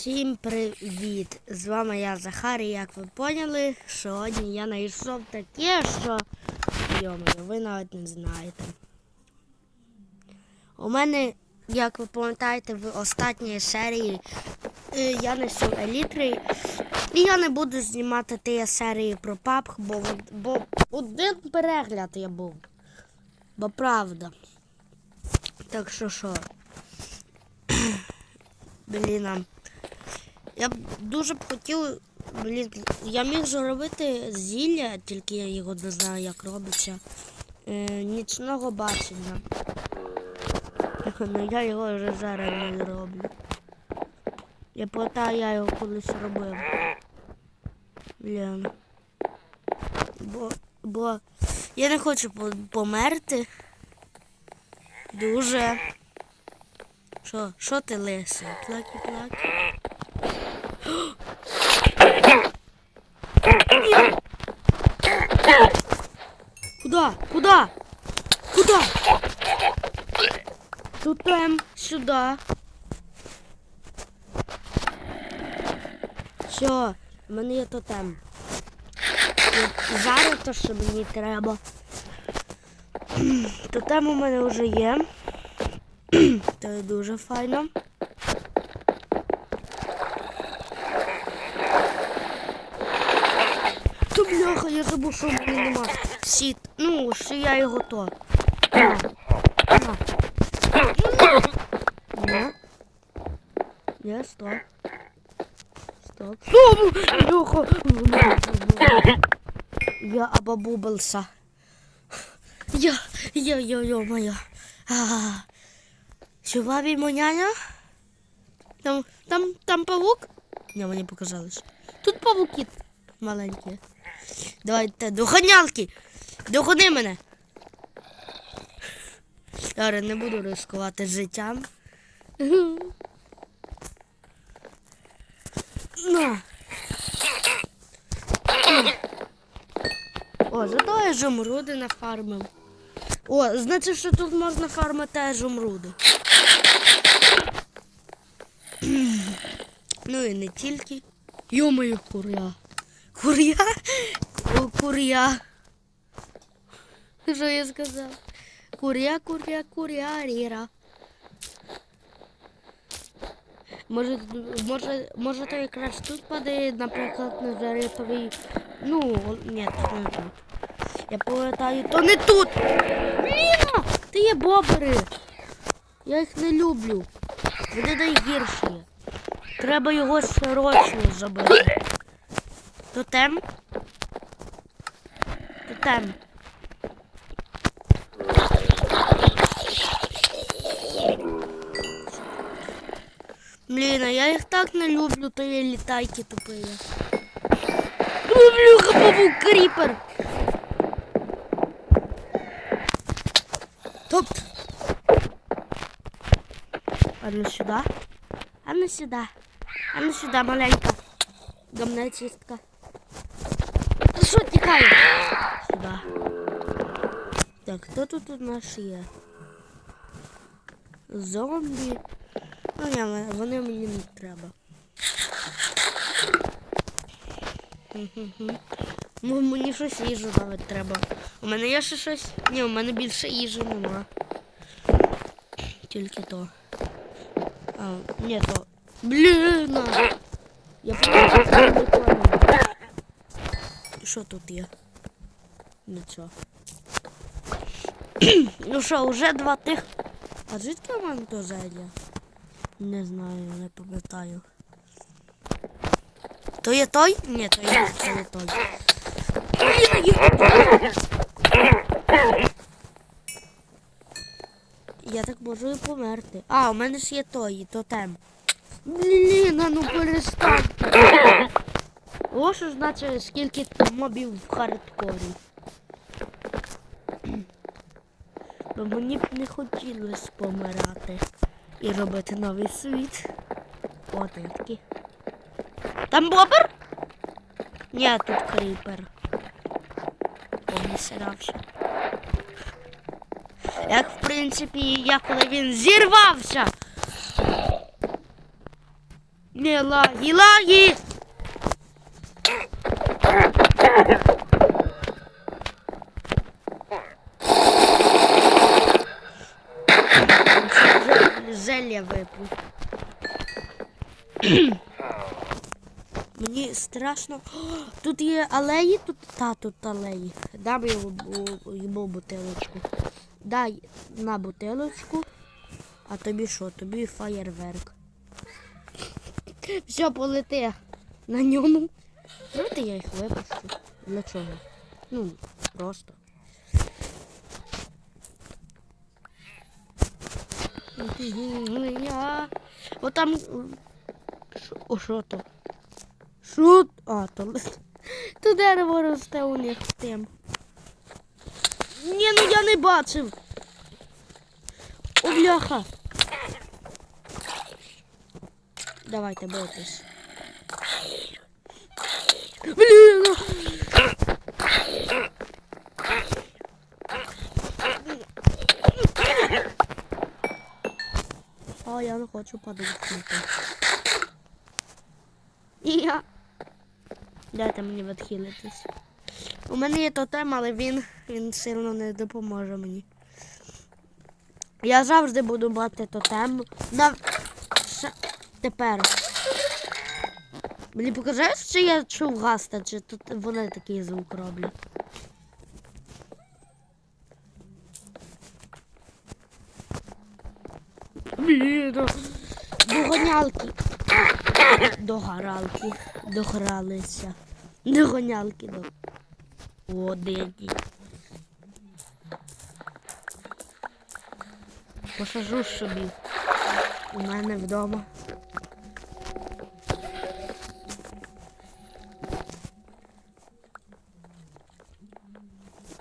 Всім привіт! З вами я Захар, і як ви поняли, сьогодні я знайшов таке, що йомаю, ви навіть не знаєте. У мене, як ви пам'ятаєте, в останній серії е, я несу елітри, і я не буду знімати ті серії про PUBG, бо, бо один перегляд я був. Бо правда. Так що що? Блін, я б дуже б хотів. Блін, я міг зробити зілля, тільки я його не знаю, як робиться. Е, нічного бачення. Ну я його вже зараз не роблю. Я пам'ятаю, я його колись робив. Блін. Бо, бо я не хочу померти. Дуже. Що, що ти лисий? Плакі-плакі. Куда? Куда? Куда? Тутем сюда. Все, в мене є тотем. Зараз то, що мені треба. Тотем у мене вже є. Це дуже файно. Та бляха, я забув, що в мене нема. Сіт. Ну, що я його то. На. Ні. Ні, стоп. Стоп. Стоп! Бляха! Я обобубался. Я, я, я, я, моя. А, Чува моняня? Там, там, там павук? Не, мені показалось. Тут павуки маленькі. Давайте, духанялки! Духани мене! Зараз не буду ризикувати життям. На. О, зато я жумруди нафармив. О, значить, що тут можна фармити жумруди. Ну і не тільки. Йомаю, куря. Куря? Ку- Куря. Що я сказав? Куря, куря, куря, ріра. Може, може, може то якраз тут падає, наприклад, на заритовий. Ну, ні, не тут. Я повертаю, то не тут! Бліна! Ти є бобри! Я їх не люблю. Вони найгірші. Треба його срочно забити. Тотем? Тотем. Блін, а я їх так не люблю, то є літайки тупые. Люблю павук кріпер. Топ. А ну сюда. А ну сюда. А ну сюда, маленька. Гамна чистка. Ти що тікає? Сюда. Так, хто тут у нас є? Зомбі. Ну ні, вони мені не треба. Ну, Мені щось їжу навіть треба. У мене є ще щось. Ні, у мене більше їжі нема. Тільки то. А, ні, то. Блін! Я просто не. Що тут є? Нічого. ну що, вже два тих. А звідки в мене то зайде? Не знаю, не пам'ятаю. То є той? Ні, то є, то є той. Я так можу і померти. А, у мене ж є той, тотем. Блін, а ну перестань. О, що значить, скільки мобів в хардкорі. Бо мені б не хотілося помирати і робити новий світ. От я такий. Там бобер? Ні, тут кріпер. Обісрався. Як в принципі, я коли він зірвався. Не лаги, лаги! Вже Зелья випив. Мені страшно. Тут є алеї, тут та тут алеї. Дам йому бутилочку. Дай на бутилочку. А тобі що? Тобі фаєрверк. Все, полети на ньому. Давайте я їх випущу. Для чого? Ну, просто. О там. О, що то? Що? А, то. То дерево росте у них тим. Ні, ну я не бачив. О, бляха. Давайте бойтесь. Блін. Не хочу. І я. Дайте мені відхилитись. У мене є тотем, але він, він сильно не допоможе мені. Я завжди буду мати тотем. На... Ша- Тепер. Мені покажеш, чи я чув гаста, чи тут вони такий звук роблять. Ну, Догонялки. Догоралки. Догралися. Догонялки. До... О, дикі. Посажу собі. У мене вдома.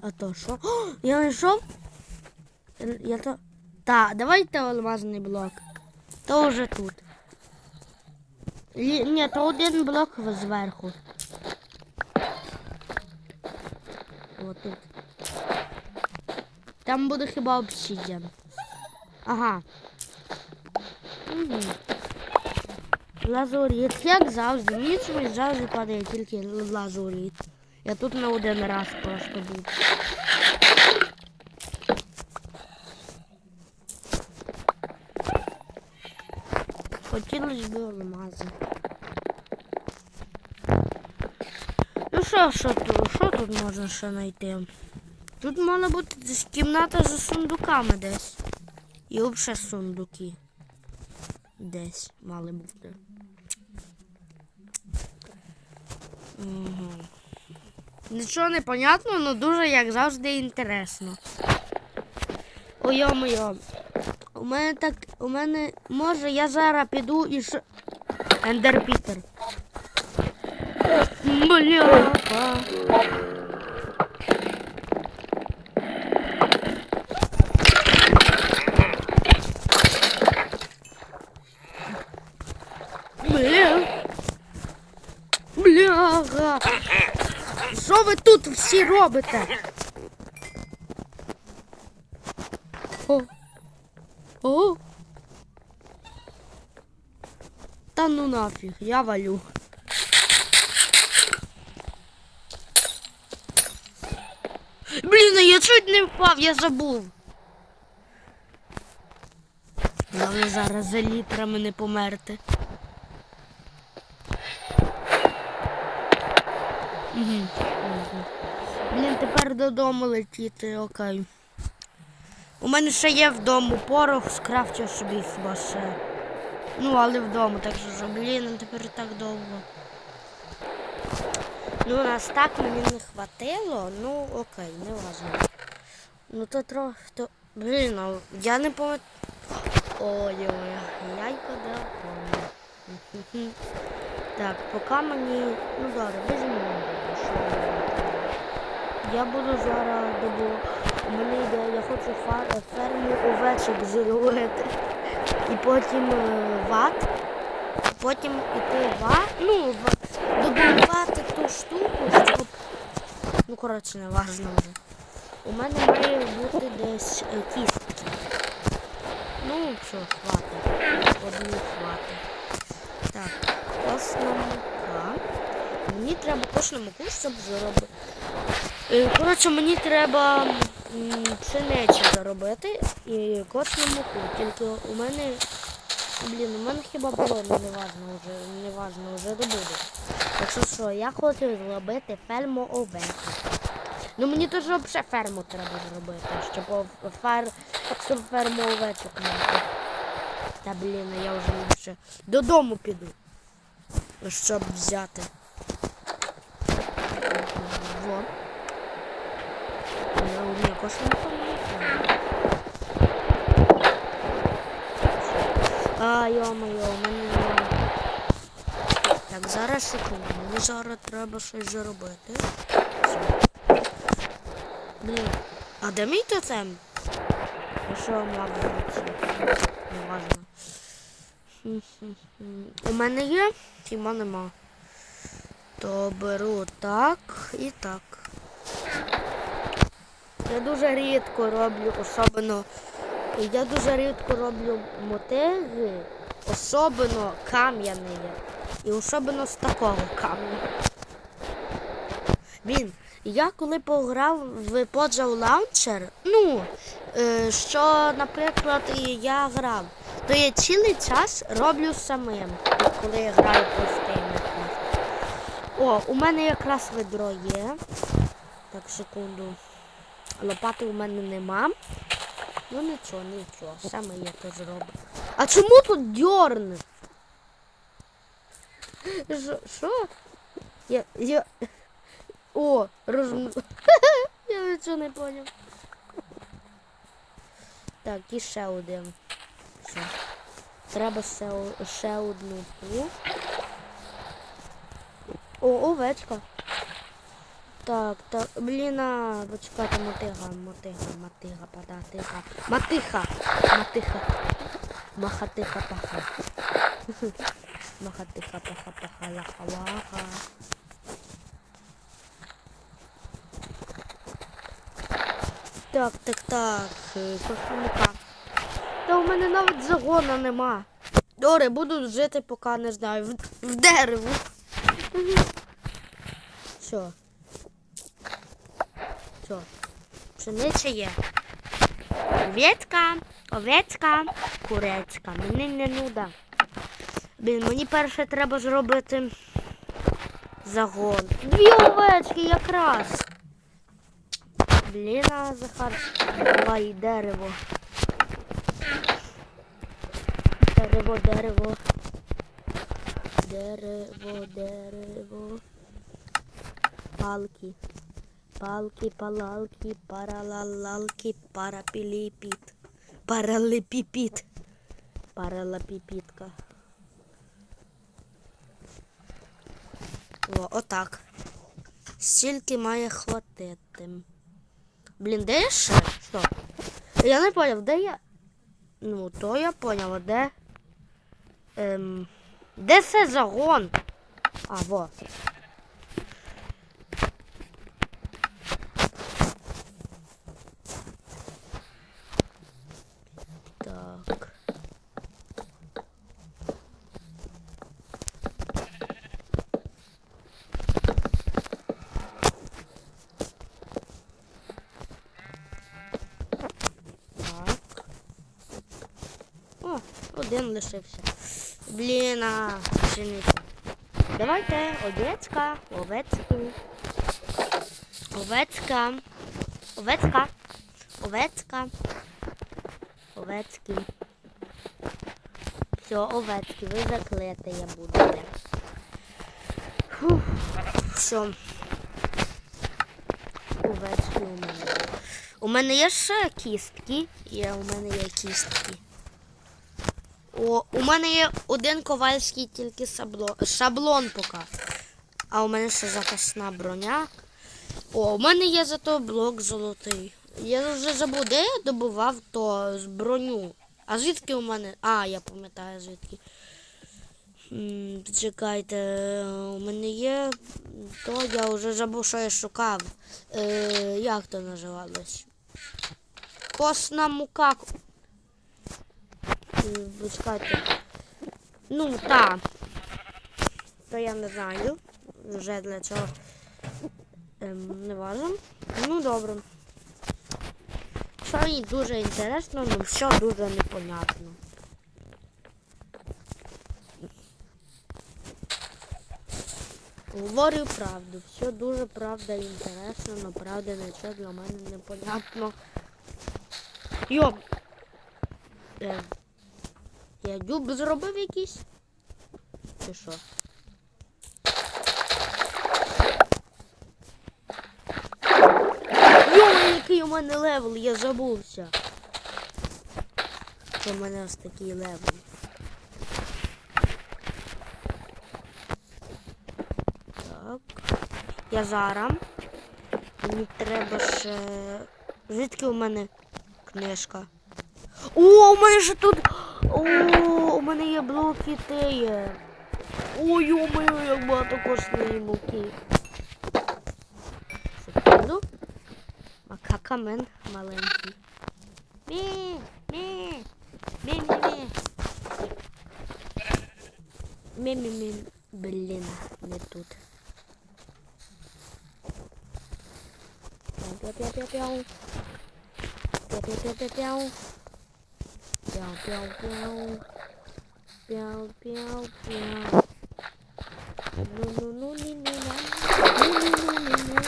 А то що? Я знайшов? Я то. Так, давайте алмазний блок. То вже тут. Лі... Ні, один блок зверху. О, тут. Там буде хіба обсидіан. Ага. Угу. Лазуріт, як завжди. Чомусь завжди падає тільки лазуріт. Я тут на один раз просто був. Хотілося б алмази. Ну що, що тут? Що тут можна ще знайти? Тут мала бути кімната за сундуками десь. І взагалі сундуки. Десь мали бути. Угу. Нічого не понятно, але дуже, як завжди, інтересно. Ой-мо-йо. У мене так, у мене, може, я зараз піду і ш... Ендер Пітер. Бляха. Бля. Бляха. Що ви тут всі робите? О. О. Та ну нафіг, я валю. Блін, а я чуть не впав, я забув. Головне зараз за літрами не померти. Блін, тепер додому летіти, окей. У мене ще є вдома порох, скрафтив собі хіба ще. Ну, але вдома, так що, блін, ну тепер так довго. Ну, нас так мені не хватило, ну окей, не важливо. Ну то трохи, то. Блін, а я не пам'ятаю. Ой-ой, яйко помню. Так, поки мені. Ну зараз, візьму. Я буду зараз добу. У мене йде, я хочу ферму овечок зробити. І потім е, ват. Потім іти ват. Ну, в- добувати ту штуку, щоб. Ну, коротше, не важно вже. У мене має бути десь е, кістки. Ну, що, хватить. Одну хватить. Так. косна мука. Мені треба косну муку, щоб заробити. Е, Коротше, мені треба пшеницю заробити і косну муку. Тільки у мене. Блін, у мене хіба було, ну не важно вже, не важно, вже добуду. Так що що, я хочу зробити ферму овець. Ну мені теж взагалі ферму треба зробити, щоб фер... щоб ферму овечок мати. Та блін, я вже лучше додому піду. Щоб взяти. Во. Я у мене космос. А, йо-моє, у мене нема. Так, зараз секунду. Мені зараз треба щось заробити. Блін. А де мій тотем? Ну що, мабуть, не важно. У мене є, хіба нема. То беру так і так. Я дуже рідко роблю, особливо. Я дуже рідко роблю мотиги, особливо кам'яні. І особливо з такого камня. Блін, я коли пограв в Poджав Launcher, ну, е, що, наприклад, я грав, то я цілий час роблю самим, коли я граю Minecraft. О, у мене якраз ведро є. Так, секунду. Лопати у мене нема. Ну нічого, нічого, саме я то зроблю. А чому тут дьорн? Що? Я. я... О, розм... я нічого не поняв. Так, і ще один. Все. Треба ще, ще одну. О, овечка. Так, так, блін, почекайте, мотига, мотига, мотига, падатига. Матиха, матиха. Махатиха, паха. Махатиха, паха, паха, лаха, лаха. Так, так, так, косміка. Та у мене навіть загона нема. Добре, буду жити, поки не знаю, в, в дереву. Все. Все. Пшениця є. Овечка, овечка, курецька. Мені не нуда. Блін, мені перше треба зробити загон. Дві овечки якраз. Блін, а, Захар, давай дерево. Дерево, дерево. Дерево, дерево. Палки. Палки, палалки, паралалалки, парапіліпіт. Паралепіпіт. Паралепіпітка. О, отак. Стільки має хватити. Блін, де я ще? Стоп. Я не поняв, де я. Ну, то я поняв, а де. Ем... Де це загон? А, во. Так. Так. О, один лишився. Блін, а, пшениця. Давайте овечка, овечку. Овечка. Овечка. Овечка. Овечки. Все, овечки, ви заклеїте, я буду. Все. Овечки у мене. У мене є ще кістки. Є, у мене є кістки. О, у мене є один ковальський тільки сабло, шаблон поки. А у мене ще запасна броня. О, у мене є зато блок золотий. Я вже забув, де я добував то броню. А звідки у мене. А, я пам'ятаю звідки. Чекайте, у мене є. То я вже забув, що я шукав. Е, як то називалось? Косна мука. Чекайте. Ну, та. то я не знаю. Вже для чого. Ем, не важно. Ну добре. Що дуже інтересно, але все дуже непонятно. Говорю правду. Все дуже правда і інтересно, але правда нічого для мене непонятно. Йо! Е, я дюб зробив якийсь? Чи що? Йо, який у мене левел, я забувся. Що у мене ось такий левел. Так. Я зараз. Мені треба ще. Звідки у мене книжка? О, у мене ж тут. О, у мене є блоки теє. Ой, йо-моє, як багато коштує муки. Секунду. Макака маленький. Мі, мі, мі, мі, мі. Мі, мі, мі. Блін, не тут. Пяу-пяу-пяу-пяу. Пяу-пяу-пяу-пяу. Пяу-пяу-пяу. Пяу-пяу-пяу. Ну-ну-ну-ні-ні-на. Ну-ну-ну-ні-ні-ні-на.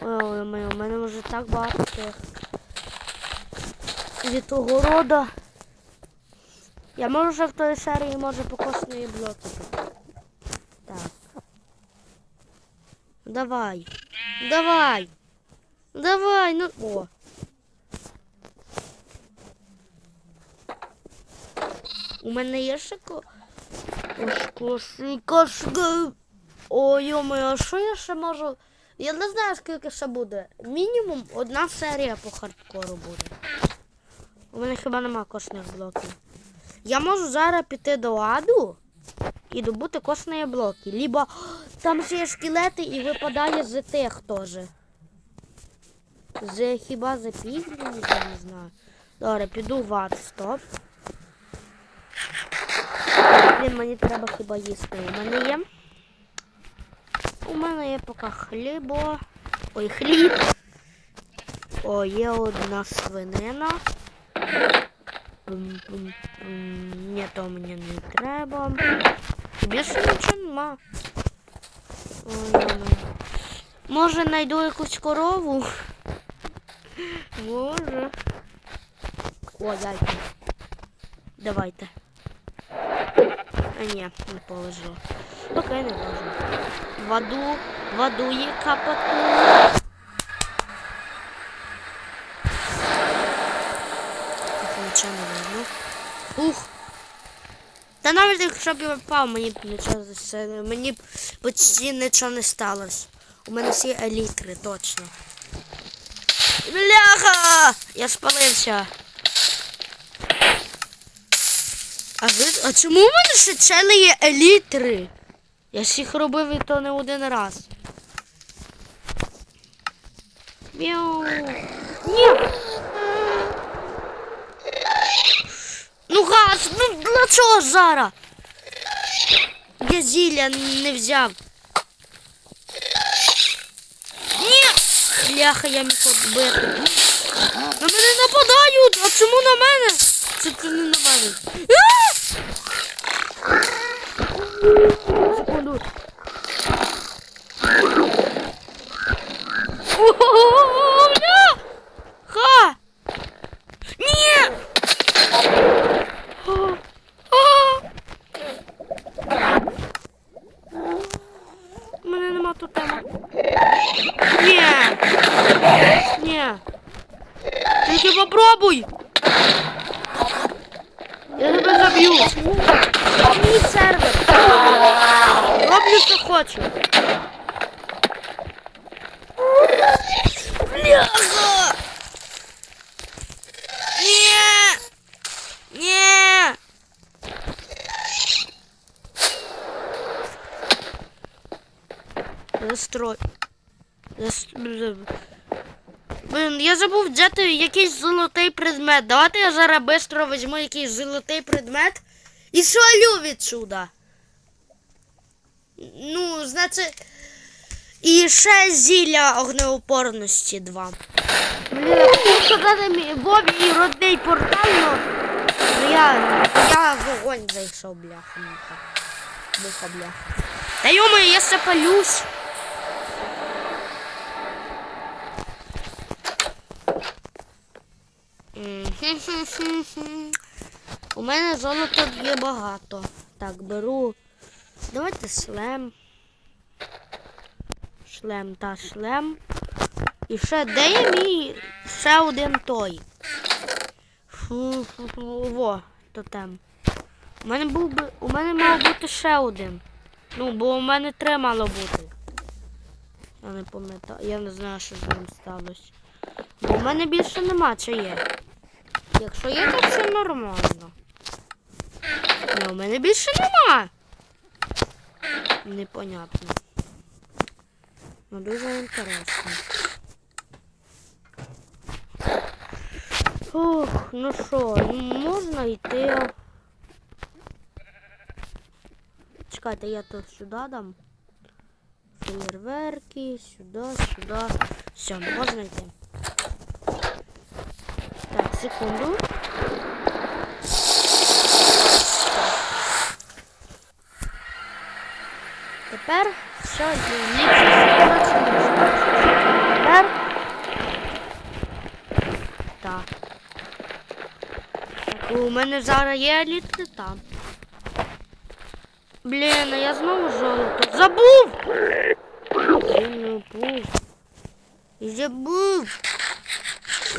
Ой, у мене вже так багато цих від того рода. Я можу вже в той серії може по косної блоки. Так. Давай. Давай. Давай, ну. О. У мене є ще ко... Кошки, кошки. Ой, йо-моє, а що я ще можу? Я не знаю, скільки ще буде. Мінімум одна серія по хардкору буде. У мене хіба нема косних блоків. Я можу зараз піти до аду і добути косні блоки. Либо там ще є скелети і випадає з тих теж. З хіба за пізні, я не знаю. Добре, піду в ад, стоп. Блін, мені треба хіба їсти. У мене є. У мене є поки хлібо. Ой, хліб. О, є одна свинина. Ні, то мені не треба. Більше нічого нема. Ой. Може знайду якусь корову? Може. О, яйця. Давайте. А ні, не положила. Окей, не можу. Воду, воду є капати. Тут нічого не видно. Ух! Та навіть якщо б я впав, мені б нічого мені б почти нічого не сталося. У мене всі елітри, точно. Бляха! Я спалився. А, ви, а чому у мене ще чели є елітри? Я ж їх робив і то не один раз. Мяу. Ні. Ну газ, ну для чого зараз? Я зілля не взяв. Ні! Бляха, я міг odбити. На мене нападають! А чому на мене? Це ти не на мене. Thank you. Взяти якийсь золотий предмет. Давайте я зараз швидко візьму якийсь золотий предмет і свалю відсюда. Ну, значить. І ще зілля огнеупорності два. Блін, я хотів сказати Вові родний портал, но ну, я, я в вогонь зайшов, бляха, муха. Муха, бляха. Та йому, я ще палюсь. У мене золота є багато. Так, беру. Давайте шлем. Шлем та шлем. І ще де є мій ще один той. Фу-фу-фу. Во, тотем. У мене був би. У мене мав бути ще один. Ну, бо у мене три мало бути. Я не пам'ятаю. Я не знаю, що з ним сталося. Бо у мене більше нема, чи є. Якщо є, то це нормально. Ні, у мене більше нема. Непонятно. Ну дуже інтересно. Ох, ну що, можна йти. Чекайте, я тут сюди дам. Фейерверки, сюди, сюди. Все, можна йти. Секунду. Тепер все, Тепер. Так. У мене зараз є літа. Блін, а я знову золото. Забув! Забув. Забув.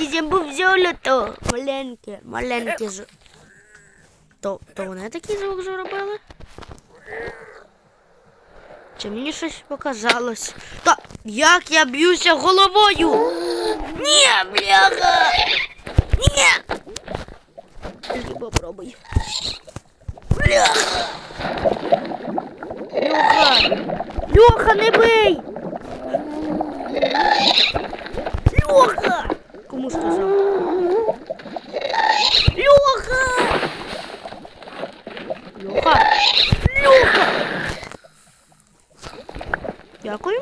І забув золото. Маленьке, маленьке ж. То, то вони такий звук зробили? Чи мені щось показалось? Та як я б'юся головою? Ні, бляха! Ні! Тільки попробуй. Бляха! Льоха! Льоха, не бий! Льоха! Сказав? Льоха! Льоха! Льоха! Дякую.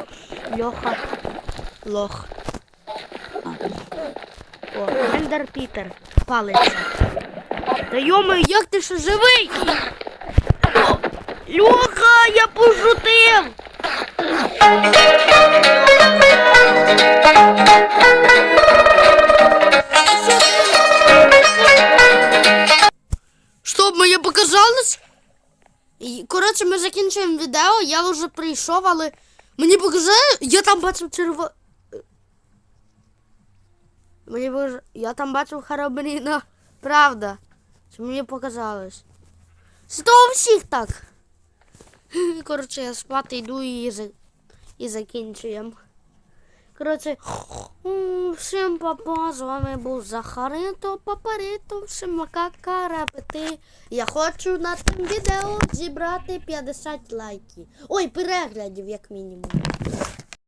Льоха. Лох. О, Ендер Пітер. Палиться. Та йоми, як ти ще живий? Льоха, я пошутив! Закінчуємо відео, я вже прийшов, але мені показали, я там бачив черво. Мені показ... Я там бачив Харабріна. Правда. Чи мені показалось? Це у всіх так. Коротше, я спати йду і, і закінчуємо. Коротше, всім папа, з вами був Захарито, Папарито, всім макака, репети. Я хочу на цим відео зібрати 50 лайків. Ой, переглядів, як мінімум.